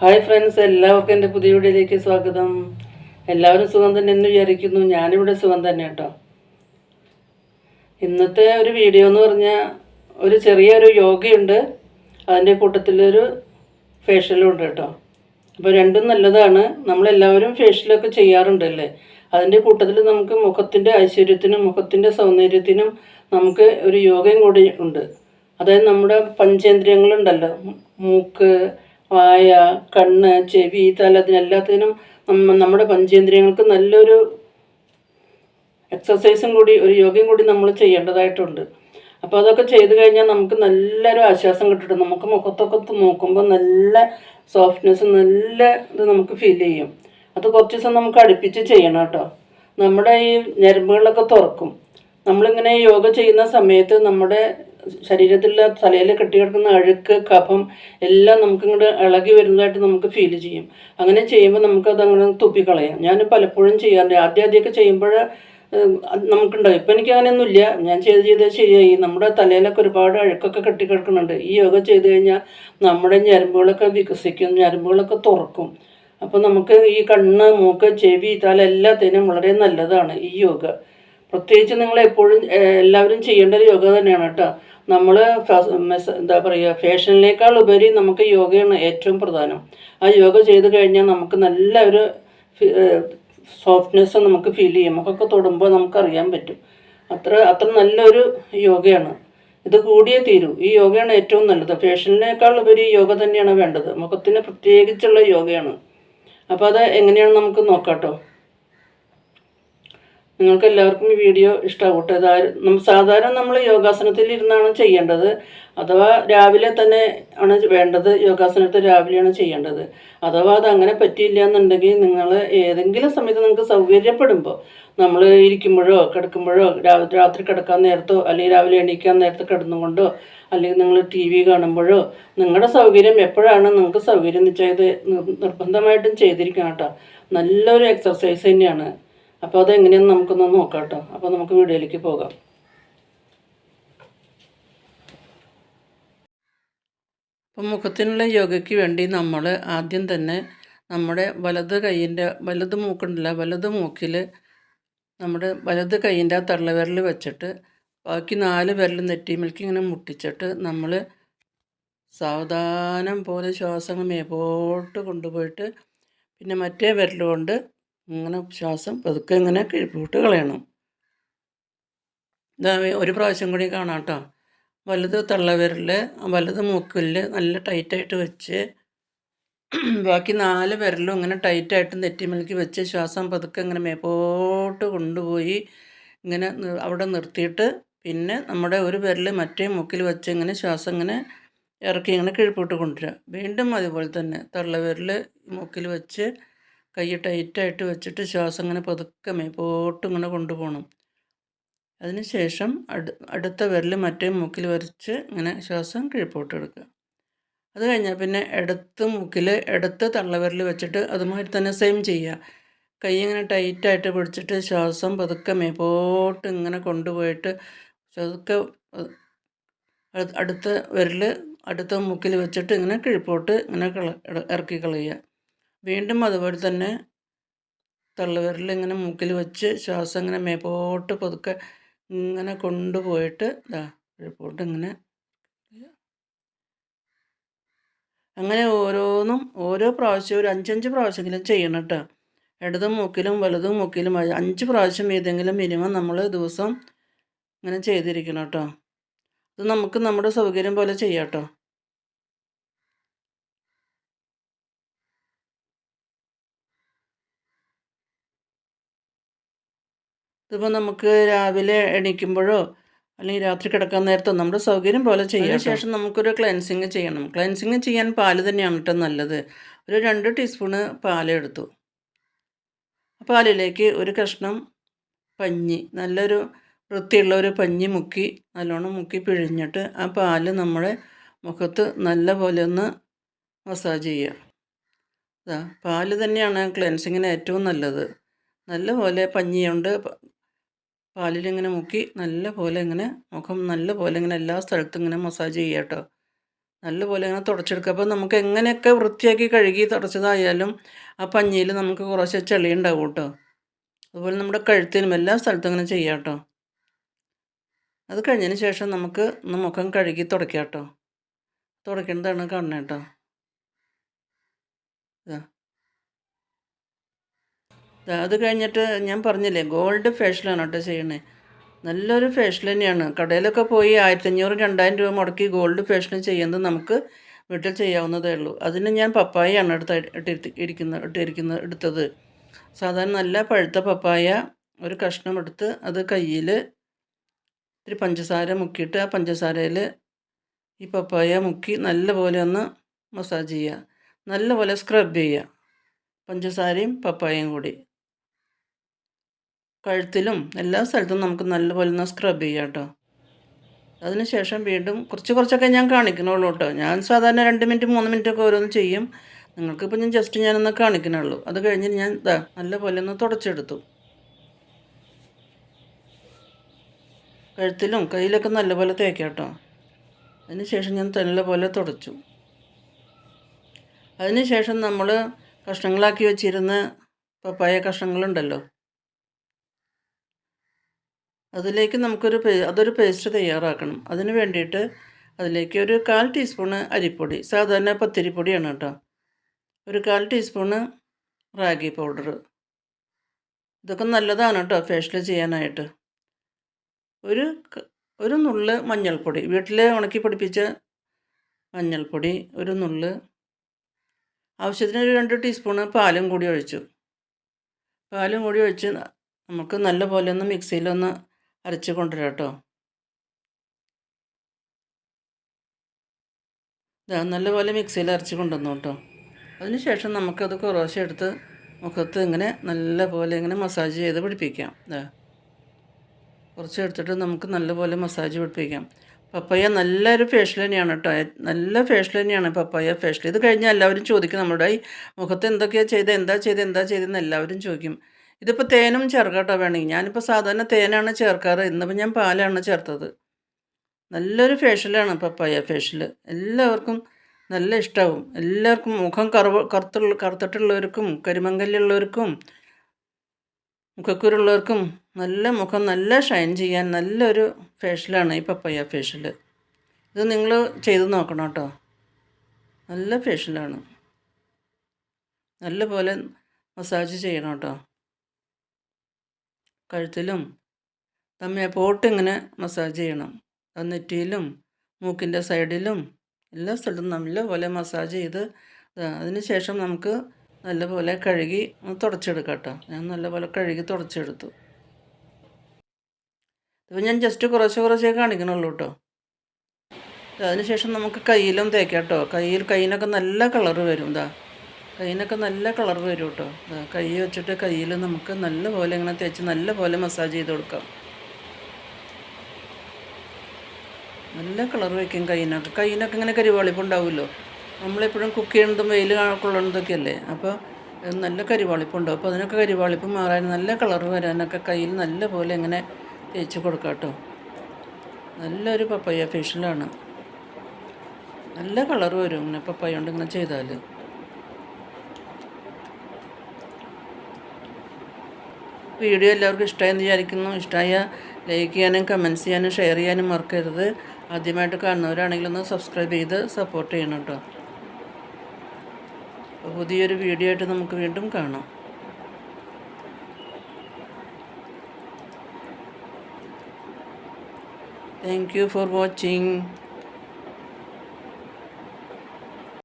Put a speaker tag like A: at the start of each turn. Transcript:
A: Hi friends എല്ലാവർക്കും എന്റെ പുതിയ വീഡിയോയിലേക്ക് സ്വാഗതം. എല്ലാവരും സുഖം തന്നെ എന്ന് വിചാരിക്കുന്നു. ഞാനിവിടെ സുഖം തന്നെ കേട്ടോ. ഇന്നത്തെ ഒരു വീഡിയോ എന്ന് പറഞ്ഞാൽ ഒരു ചെറിയൊരു യോഗയുണ്ട്. അതിന്റെ കൂട്ടത്തിലൊരു ഫേഷ്യലും ഉണ്ട് കേട്ടോ. അപ്പോൾ രണ്ടും നല്ലതാണ്. നമ്മളെല്ലാവരും ഫേഷ്യലൊക്കെ ചെയ്യാറുണ്ടല്ലേ അതിന്റെ കൂട്ടത്തിൽ നമുക്ക് മുഖത്തിന്റെ ഐശ്വര്യത്തിനും മുഖത്തിന്റെ സൗന്ദര്യത്തിനും നമുക്ക് ഒരു യോഗയും കൂടി ഉണ്ട്. അതായത് നമ്മുടെ പഞ്ചേന്ദ്രിയങ്ങളുണ്ടല്ലോ. മൂക്ക് വായ കണ്ണ് ചെവി തല അതിനെല്ലാത്തിനും നമ്മുടെ പഞ്ചേന്ദ്രിയങ്ങൾക്ക് നല്ലൊരു എക്സസൈസും കൂടി ഒരു യോഗയും കൂടി നമ്മൾ ചെയ്യേണ്ടതായിട്ടുണ്ട്. അപ്പോൾ അതൊക്കെ ചെയ്ത് കഴിഞ്ഞാൽ നമുക്ക് നല്ലൊരു ആശ്വാസം കിട്ടും. നമുക്ക് മുഖത്തൊക്കെ നോക്കുമ്പോൾ നല്ല സോഫ്റ്റ്നെസ് നല്ല ഇത് നമുക്ക് ഫീൽ ചെയ്യും. അത് കുറച്ച് ദിവസം നമുക്ക് അടുപ്പിച്ച് ചെയ്യണം കേട്ടോ. നമ്മുടെ ഈ ഞരമ്പുകളൊക്കെ തുറക്കും. നമ്മളിങ്ങനെ യോഗ ചെയ്യുന്ന സമയത്ത് നമ്മുടെ ശരീരത്തിലെ തലയിൽ കെട്ടിക്കിടക്കുന്ന അഴുക്ക് കഫം എല്ലാം നമുക്ക് ഇങ്ങോട്ട് ഇളകി വരുന്നതായിട്ട് നമുക്ക് ഫീൽ ചെയ്യും. അങ്ങനെ ചെയ്യുമ്പോൾ നമുക്കത് അങ്ങനെ തുപ്പിക്കളയാം. ഞാൻ പലപ്പോഴും ചെയ്യാറുണ്ട്. ആദ്യം ആദ്യമൊക്കെ ചെയ്യുമ്പോൾ നമുക്കുണ്ടാവും. ഇപ്പം എനിക്ക് അങ്ങനെയൊന്നുമില്ല. ഞാൻ ചെയ്ത് ചെയ്ത് ശരിയായി. നമ്മുടെ തലയിലൊക്കെ ഒരുപാട് അഴുക്കൊക്കെ കെട്ടിക്കിടക്കുന്നുണ്ട്. ഈ യോഗ ചെയ്ത് കഴിഞ്ഞാൽ നമ്മുടെ ഞരമ്പുകളൊക്കെ വികസിക്കും ഞരമ്പുകളൊക്കെ തുറക്കും. അപ്പോൾ നമുക്ക് ഈ കണ്ണ് മൂക്ക് ചെവി തല എല്ലാത്തിനും വളരെ നല്ലതാണ് ഈ യോഗ. പ്രത്യേകിച്ച് നിങ്ങൾ എപ്പോഴും എല്ലാവരും ചെയ്യേണ്ട ഒരു യോഗ തന്നെയാണ് കേട്ടോ. നമ്മൾ എന്താ പറയുക ഫാഷനിലേക്കാൾ ഉപരി നമുക്ക് യോഗയാണ് ഏറ്റവും പ്രധാനം. ആ യോഗ ചെയ്ത് കഴിഞ്ഞാൽ നമുക്ക് നല്ല ഒരു സോഫ്റ്റ്നെസ് നമുക്ക് ഫീൽ ചെയ്യും. മുഖമൊക്കെ തൊടുമ്പോൾ നമുക്കറിയാൻ പറ്റും. അത്ര അത്ര നല്ലൊരു യോഗയാണ്. ഇത് കൂടിയേ തീരൂ. ഈ യോഗയാണ് ഏറ്റവും നല്ലത്. ഫാഷനിലേക്കാൾ ഉപരി യോഗ തന്നെയാണ് വേണ്ടത്. മുഖത്തിന് പ്രത്യേകിച്ചുള്ള യോഗയാണ്. അപ്പോൾ അത് എങ്ങനെയാണ് നമുക്ക് നോക്കാം കേട്ടോ നിങ്ങൾക്ക് എല്ലാവർക്കും ഈ വീഡിയോ അതായത് നമ്മൾ സാധാരണ നമ്മൾ യോഗാസനത്തിൽ ഇരുന്നാണ് ചെയ്യേണ്ടത്. അഥവാ രാവിലെ തന്നെ ആണ് വേണ്ടത് യോഗാസനത്തിൽ രാവിലെയാണ് ചെയ്യേണ്ടത്. അഥവാ അത് അങ്ങനെ പറ്റിയില്ല എന്നുണ്ടെങ്കിൽ നിങ്ങൾ ഏതെങ്കിലും സമയത്ത് നിങ്ങൾക്ക് സൗകര്യപ്പെടുമ്പോൾ നമ്മൾ ഇരിക്കുമ്പോഴോ കിടക്കുമ്പോഴോ രാത്രി കിടക്കാൻ നേരത്തോ അല്ലെങ്കിൽ രാവിലെ എണീക്കാൻ നേരത്ത് കിടന്നുകൊണ്ടോ അല്ലെങ്കിൽ നിങ്ങൾ ടി വി കാണുമ്പോഴോ നിങ്ങളുടെ സൗകര്യം എപ്പോഴാണ് നിങ്ങൾക്ക് സൗകര്യം എന്ന് നിർബന്ധമായിട്ടും ചെയ്തിരിക്കണം കേട്ടോ. നല്ലൊരു എക്സർസൈസ് തന്നെയാണ്. അപ്പോൾ അതെങ്ങനെയെന്ന് നമുക്കൊന്ന് നോക്കാം കേട്ടോ അപ്പോൾ നമുക്ക് വീഡിയോയിലേക്ക് പോകാം. അപ്പം മുഖത്തിനുള്ള യോഗയ്ക്ക് വേണ്ടി നമ്മൾ ആദ്യം തന്നെ നമ്മുടെ വലത് കൈയിന്റെ വലത് മൂക്കുണ്ടല്ല വലത് മൂക്കിൽ നമ്മുടെ വലത് കൈയിന്റെ ആ തള്ളവിരൽ വെച്ചിട്ട് ബാക്കി നാല് വിരൽ നെറ്റിമിൽക്ക് ഇങ്ങനെ മുട്ടിച്ചിട്ട് നമ്മൾ സാവധാനം പോലെ ശ്വാസം മേപ്പോട്ട് കൊണ്ടുപോയിട്ട് പിന്നെ മറ്റേ വിരൽ കൊണ്ട് ഇങ്ങനെ ശ്വാസം പതുക്കെ ഇങ്ങനെ കിഴിപ്പോട്ട് കളയണം. ഇതാ ഒരു പ്രാവശ്യം കൂടി കാണാം കേട്ടോ വലത് തള്ളവിരൽ വലത് മൂക്കിൽ നല്ല ടൈറ്റായിട്ട് വെച്ച് ബാക്കി നാല് വിരലും ഇങ്ങനെ ടൈറ്റായിട്ട് നെറ്റിമലക്കി വെച്ച് ശ്വാസം പതുക്കെ ഇങ്ങനെ മേപ്പോട്ട് കൊണ്ടുപോയി ഇങ്ങനെ അവിടെ നിർത്തിയിട്ട് പിന്നെ നമ്മുടെ ഒരു വിരൽ മറ്റേ മൂക്കിൽ വെച്ച് ഇങ്ങനെ ശ്വാസം ഇങ്ങനെ ഇറക്കി ഇങ്ങനെ കിഴിപ്പിട്ട് കൊണ്ടുവരിക. വീണ്ടും അതുപോലെ തന്നെ തള്ളവിരൽ മൂക്കിൽ വെച്ച് കൈ ടൈറ്റായിട്ട് വെച്ചിട്ട് ശ്വാസം ഇങ്ങനെ പതുക്കെ മേപ്പോട്ട് ഇങ്ങനെ കൊണ്ടുപോകണം അതിനുശേഷം അടു അടുത്ത വിരൽ മറ്റേ മൂക്കിൽ വരച്ച് ഇങ്ങനെ ശ്വാസം കീഴ്പോട്ട് എടുക്കുക അത് കഴിഞ്ഞാൽ പിന്നെ ഇടത്ത് മൂക്കിൽ ഇടത്ത് തള്ളവിരൽ വെച്ചിട്ട് അതുമാതിരി തന്നെ സെയിം ചെയ്യുക കൈ ഇങ്ങനെ ടൈറ്റായിട്ട് പിടിച്ചിട്ട് ശ്വാസം പതുക്കെ പോട്ട് ഇങ്ങനെ കൊണ്ടുപോയിട്ട് പതുക്കെ അടുത്ത വിരൽ അടുത്ത മൂക്കിൽ വെച്ചിട്ട് ഇങ്ങനെ കിഴിപ്പോട്ട് ഇങ്ങനെ ഇറക്കി കളയുക. വീണ്ടും അതുപോലെ തന്നെ തള്ളവിരൽ ഇങ്ങനെ മൂക്കിൽ വെച്ച് ശ്വാസം ഇങ്ങനെ മേപ്പോട്ട് പതുക്കെ ഇങ്ങനെ കൊണ്ടുപോയിട്ട് ഇതാ ഇപ്പോട്ട് ഇങ്ങനെ അങ്ങനെ ഓരോന്നും ഓരോ പ്രാവശ്യം ഒരു അഞ്ചഞ്ച് പ്രാവശ്യമെങ്കിലും ചെയ്യണം കേട്ടോ. ഇടതും മൂക്കിലും വലതും മൂക്കിലും അഞ്ച് പ്രാവശ്യം ഏതെങ്കിലും മിനിമം നമ്മൾ ദിവസം ഇങ്ങനെ ചെയ്തിരിക്കണം കേട്ടോ. ഇത് നമുക്ക് നമ്മുടെ സൗകര്യം പോലെ ചെയ്യാം കേട്ടോ. ഇതിപ്പോൾ നമുക്ക് രാവിലെ എണീക്കുമ്പോഴോ അല്ലെങ്കിൽ രാത്രി കിടക്കാൻ നേരത്തോ നമ്മുടെ സൗകര്യം പോലെ ചെയ്യാം ശേഷം നമുക്കൊരു ക്ലെൻസിങ് ചെയ്യണം. ക്ലെൻസിങ് ചെയ്യാൻ പാൽ തന്നെയാണ് കേട്ടോ നല്ലത്. ഒരു രണ്ട് ടീസ്പൂണ് പാലെടുത്തു പാലിലേക്ക് ഒരു കഷ്ണം പഞ്ഞി നല്ലൊരു വൃത്തിയുള്ള ഒരു പഞ്ഞി മുക്കി നല്ലോണം മുക്കി പിഴിഞ്ഞിട്ട് ആ പാൽ നമ്മുടെ മുഖത്ത് നല്ല പോലെ ഒന്ന് മസാജ് ചെയ്യുക. പാൽ തന്നെയാണ് ക്ലെൻസിങ്ങിന് ഏറ്റവും നല്ലത്. നല്ല പോലെ പഞ്ഞി കൊണ്ട് പ- പാലിലിങ്ങനെ മുക്കി നല്ല പോലെ ഇങ്ങനെ മുഖം നല്ല പോലെ ഇങ്ങനെ എല്ലാ സ്ഥലത്തും ഇങ്ങനെ മസാജ് ചെയ്യുക കേട്ടോ. നല്ലപോലെ ഇങ്ങനെ തുടച്ചെടുക്കുക. അപ്പോൾ നമുക്ക് എങ്ങനെയൊക്കെ വൃത്തിയാക്കി കഴുകി തുടച്ചതായാലും ആ പഞ്ഞിയിൽ നമുക്ക് കുറച്ച് ചെളി ഉണ്ടാവും കേട്ടോ. അതുപോലെ നമ്മുടെ കഴുത്തിനും എല്ലാ സ്ഥലത്തും ഇങ്ങനെ ചെയ്യാം കേട്ടോ. അത് കഴിഞ്ഞതിന് ശേഷം നമുക്ക് ഒന്ന് മുഖം കഴുകി തുടയ്ക്കാം കേട്ടോ. തുടയ്ക്കേണ്ടതാണ് കാണണേ കേട്ടോ. ഇതാ. അത് കഴിഞ്ഞിട്ട് ഞാൻ പറഞ്ഞില്ലേ ഗോൾഡ് ഫേഷ്യലാണ് കേട്ടോ ചെയ്യണേ. നല്ലൊരു ഫേഷ്യൽ തന്നെയാണ്. കടയിലൊക്കെ പോയി ആയിരത്തഞ്ഞൂറ് രണ്ടായിരം രൂപ മുടക്കി ഗോൾഡ് ഫേഷ്യൽ ചെയ്യുന്നത് നമുക്ക് വീട്ടിൽ ചെയ്യാവുന്നതേ ഉള്ളൂ. അതിന് ഞാൻ പപ്പായയാണ് എടുത്ത് ഇട്ടിരുത്തി ഇരിക്കുന്ന ഇട്ടിരിക്കുന്ന എടുത്തത്. സാധാരണ നല്ല പഴുത്ത പപ്പായ ഒരു കഷ്ണം എടുത്ത് അത് കയ്യിൽ ഇത്തിരി പഞ്ചസാര മുക്കിയിട്ട് ആ പഞ്ചസാരയിൽ ഈ പപ്പായ മുക്കി നല്ലപോലെ ഒന്ന് മസാജ് ചെയ്യുക. നല്ലപോലെ സ്ക്രബ് ചെയ്യുക. പഞ്ചസാരയും പപ്പായയും കൂടി. കഴുത്തിലും എല്ലാ സ്ഥലത്തും നമുക്ക് നല്ലപോലെ ഒന്ന് സ്ക്രബ് ചെയ്യാം കേട്ടോ. അതിനുശേഷം വീണ്ടും കുറച്ച് കുറച്ചൊക്കെ ഞാൻ കാണിക്കണുള്ളൂ കേട്ടോ. ഞാൻ സാധാരണ രണ്ട് മിനിറ്റ് മൂന്ന് മിനിറ്റ് ഒക്കെ ഓരോന്ന് ചെയ്യും. നിങ്ങൾക്കിപ്പോൾ ഞാൻ ജസ്റ്റ് ഞാനൊന്ന് കാണിക്കണുള്ളൂ. അത് കഴിഞ്ഞ് ഞാൻ ഇതാ നല്ലപോലെ ഒന്ന് തുടച്ചെടുത്തു. കഴുത്തിലും കയ്യിലൊക്കെ നല്ലപോലെ തേക്കാം കേട്ടോ. അതിനുശേഷം ഞാൻ നല്ലപോലെ തുടച്ചു. അതിനുശേഷം നമ്മൾ കഷ്ണങ്ങളാക്കി വെച്ചിരുന്ന പപ്പായ കഷ്ണങ്ങളുണ്ടല്ലോ. അതിലേക്ക് നമുക്കൊരു അതൊരു പേസ്റ്റ് തയ്യാറാക്കണം. അതിന് വേണ്ടിയിട്ട് അതിലേക്ക് ഒരു കാൽ ടീസ്പൂണ് അരിപ്പൊടി സാധാരണ പത്തിരിപ്പൊടിയാണ് കേട്ടോ. ഒരു കാൽ ടീസ്പൂണ് റാഗി പൗഡർ ഇതൊക്കെ നല്ലതാണ് കേട്ടോ ഫേഷ്യൽ ചെയ്യാനായിട്ട്. ഒരു ഒരു നുള്ള് മഞ്ഞൾപ്പൊടി വീട്ടിൽ ഉണക്കി പൊടിപ്പിച്ച മഞ്ഞൾപ്പൊടി ഒരു നുള്ള്. ആവശ്യത്തിന് ഒരു രണ്ട് ടീസ്പൂണ് പാലും കൂടി ഒഴിച്ചു. പാലും കൂടി ഒഴിച്ച് നമുക്ക് നല്ല പോലെ ഒന്ന് മിക്സിയിലൊന്ന് അരച്ച് കൊണ്ടുവരാം കേട്ടോ. ഇതാ നല്ലപോലെ മിക്സിയിൽ അരച്ച് കൊണ്ടുവന്നു കേട്ടോ. അതിനുശേഷം നമുക്കത് കുറേശ്ശെ എടുത്ത് മുഖത്ത് ഇങ്ങനെ നല്ലപോലെ ഇങ്ങനെ മസാജ് ചെയ്ത് പിടിപ്പിക്കാം. ഇതാ കുറച്ച് എടുത്തിട്ട് നമുക്ക് നല്ലപോലെ മസാജ് പിടിപ്പിക്കാം. പപ്പായ നല്ലൊരു ഫേഷ്യൽ തന്നെയാണ് കേട്ടോ. നല്ല ഫേഷ്യൽ തന്നെയാണ് പപ്പായ ഫേഷ്യൽ ഇത് കഴിഞ്ഞാൽ എല്ലാവരും ചോദിക്കും നമ്മുടെ മുഖത്ത് എന്തൊക്കെയാണ് ചെയ്ത് എന്താ ചെയ്ത് എന്താ ചെയ്തെന്ന് എല്ലാവരും ചോദിക്കും. ഇതിപ്പോൾ തേനും ചേർക്കാട്ടോ കേട്ടോ വേണമെങ്കിൽ. ഞാനിപ്പോൾ സാധാരണ തേനാണ് ചേർക്കാറ്. ഇന്നിപ്പോൾ ഞാൻ പാലാണ് ചേർത്തത്. നല്ലൊരു ഫേഷ്യലാണ് പപ്പായ ഫേഷ്യൽ എല്ലാവർക്കും നല്ല ഇഷ്ടമാവും എല്ലാവർക്കും മുഖം കറുവ കറുത്തുള്ള കറുത്തിട്ടുള്ളവർക്കും കരിമങ്കല്ലുള്ളവർക്കും മുഖക്കുരുള്ളവർക്കും നല്ല മുഖം നല്ല ഷൈൻ ചെയ്യാൻ നല്ലൊരു ഫേഷ്യലാണ് ഈ പപ്പയ്യ ഫേഷ്യൽ ഇത് നിങ്ങൾ ചെയ്ത് നോക്കണം കേട്ടോ. നല്ല ഫേഷ്യലാണ്. നല്ല പോലെ മസാജ് ചെയ്യണം കേട്ടോ. കഴുത്തിലും തമ്മിൽ പോട്ട് ഇങ്ങനെ മസാജ് ചെയ്യണം. നെറ്റിയിലും മൂക്കിന്റെ സൈഡിലും എല്ലാ സ്ഥലത്തും നല്ലപോലെ മസാജ് ചെയ്ത് അതിന് ശേഷം നമുക്ക് നല്ലപോലെ കഴുകി തുടച്ചെടുക്കാം കേട്ടോ ഞാൻ നല്ലപോലെ കഴുകി തുടച്ചെടുത്തു. ഇപ്പം ഞാൻ ജസ്റ്റ് കുറച്ച് കുറച്ചേ കാണിക്കണുള്ളൂ കേട്ടോ അതിനുശേഷം നമുക്ക് കയ്യിലും തേക്കാം കേട്ടോ കയ്യിൽ കയ്യിനൊക്കെ നല്ല കളറ് വരും ഇതാ കയ്യിനൊക്കെ നല്ല കളർ വരും കേട്ടോ കൈ വെച്ചിട്ട് കയ്യിൽ നമുക്ക് നല്ല പോലെ ഇങ്ങനെ തേച്ച് നല്ല പോലെ മസാജ് ചെയ്ത് കൊടുക്കാം. നല്ല കളർ വയ്ക്കും കൈനൊക്കെ. കൈനൊക്കെ ഇങ്ങനെ കരിവാളിപ്പ് കരിവാളിപ്പുണ്ടാവുമല്ലോ നമ്മളെപ്പോഴും കുക്ക് ചെയ്യണതും വെയിൽ കൊള്ളണതൊക്കെ അല്ലേ അപ്പോൾ നല്ല കരിവാളിപ്പ് കരിവാളിപ്പുണ്ടാവും അപ്പോൾ അതിനൊക്കെ കരിവാളിപ്പ് മാറാൻ നല്ല കളർ വരാനൊക്കെ കയ്യിൽ നല്ല പോലെ ഇങ്ങനെ തേച്ച് കൊടുക്കാം കേട്ടോ നല്ലൊരു പപ്പയ്യ ഫേഷ്യലാണ്. നല്ല കളർ വരും ഇങ്ങനെ പപ്പയ്യ കൊണ്ട് ഇങ്ങനെ ചെയ്താൽ. വീഡിയോ എല്ലാവർക്കും ഇഷ്ടമായെന്ന് വിചാരിക്കുന്നു. ഇഷ്ടമായ ലൈക്ക് ചെയ്യാനും കമന്റ്സ് ചെയ്യാനും ഷെയർ ചെയ്യാനും മറക്കരുത്. ആദ്യമായിട്ട് കാണുന്നവരാണെങ്കിൽ ഒന്ന് സബ്സ്ക്രൈബ് ചെയ്ത് സപ്പോർട്ട് ചെയ്യണം കേട്ടോ പുതിയൊരു വീഡിയോ ആയിട്ട് നമുക്ക് വീണ്ടും കാണാം. Thank you for watching